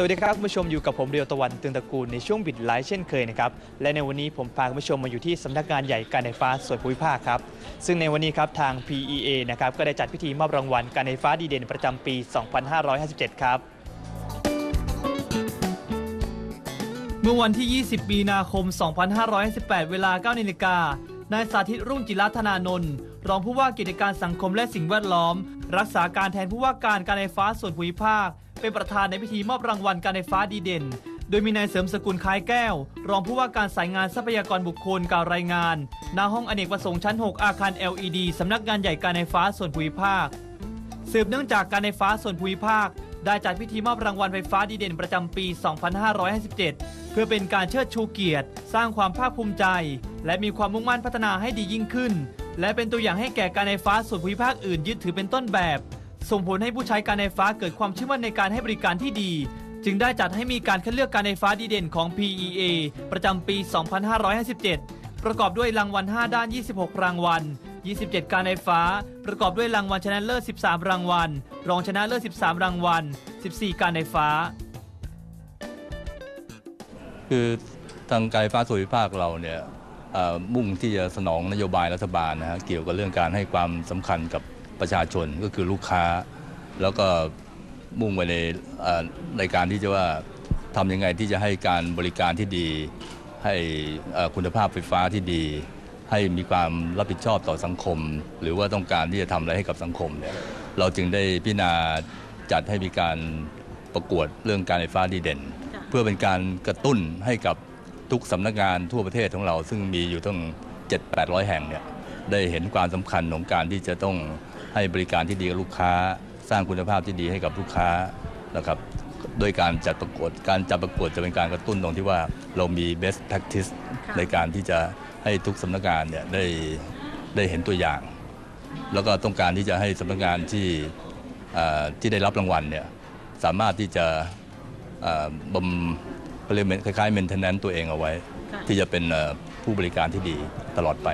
สวัสดีครับคุณผู้ชมอยู่กับผมเรียวตะวันเตือนตระกูลในช่วงบิดไลฟ์เช่นเคยนะครับและในวันนี้ผมพาคุณผู้ชมมาอยู่ที่สำนักงานใหญ่การไฟฟ้าส่วนภูมิภาคครับซึ่งในวันนี้ครับทาง PEA นะครับก็ได้จัดพิธีมอบรางวัลการไฟฟ้าดีเด่นประจำปี 2557 ครับ เมื่อวันที่ 20 มีนาคม 2518เวลา9นาฬิกานายสาธิตรุ่งจิรัธนานนท์รองผู้ว่ากิจการสังคมและสิ่งแวดล้อม รักษาการแทนผู้ว่าการการไฟฟ้าส่วนภูมิภาค เป็นประธานในพิธีมอบรางวัลการไฟฟ้าดีเด่น โดยมีนายเสริมสกุลคล้ายแก้ว รองผู้ว่าการสายงานทรัพยากรบุคคลกล่าวรายงานหน้าห้องอเนกประสงค์ชั้น 6 อาคาร LED สำนักงานใหญ่การไฟฟ้าส่วนภูมิภาค สืบเนื่องจากการไฟฟ้าส่วนภูมิภาค ได้จัดพิธีมอบรางวัลไฟฟ้าดีเด่นประจำปี 2557 เพื่อเป็นการเชิดชูเกียรติ สร้างความภาคภูมิใจ และมีความมุ่งมั่นพัฒนาให้ดียิ่งขึ้น และเป็นตัวอย่างให้แก่การไฟฟ้าส่วนภูมิภาคอื่นยึดถือเป็นต้นแบบ ส่งผลให้ผู้ใช้การไฟฟ้าเกิดความเชื่อมั่นในการให้บริการที่ดี จึงได้จัดให้มีการคัดเลือกการไฟฟ้าดีเด่นของ PEA ประจำปี 2557 ประกอบด้วยรางวัล 5 ด้าน 26 รางวัล 27 การไฟฟ้า ประกอบด้วยรางวัลชนะเลิศ 13 รางวัล รองชนะเลิศ 13 รางวัล 14 การไฟฟ้า คือทางการไฟฟ้าส่วนภูมิภาคเราเนี่ย มุ่งที่จะสนองนโยบายรัฐบาลนะฮะเกี่ยวกับเรื่องการให้ความสำคัญกับประชาชนก็คือลูกค้า แล้วก็มุ่งไปในเอ่อในการที่จะว่าทำยังไงที่จะให้การบริการที่ดี ให้เอ่อคุณภาพไฟฟ้าที่ดี ให้มีความรับผิดชอบต่อสังคม หรือว่าต้องการที่จะทำอะไรให้กับสังคมเนี่ยเราจึงได้พิจารณาจัดให้มีการประกวดเรื่องการไฟฟ้าดีเด่น เพื่อเป็นการกระตุ้นให้กับ ทุกสำนักงานทั่วประเทศของเรา ซึ่งมีอยู่ตั้ง 7-800 แห่งเนี่ยได้เห็นความสำคัญของการที่จะต้องให้บริการที่ดีกับลูกค้า สร้างคุณภาพที่ดีให้กับลูกค้านะครับโดยการจัดประกวดการจัดประกวดจะเป็นการกระตุ้นตรงที่ว่าเรามี best practice ค่ะในการที่จะให้ทุกสำนักงานเนี่ยได้ได้เห็นตัวอย่าง แล้วก็ต้องการที่จะให้สำนักงานที่เอ่อที่ได้รับรางวัลเนี่ยสามารถที่จะเอ่อบำ เขาเรียกคล้ายๆ maintenance ตัวเองเอาไว้ค่ะที่จะเป็นเอ่อผู้บริการที่ดีตลอดไป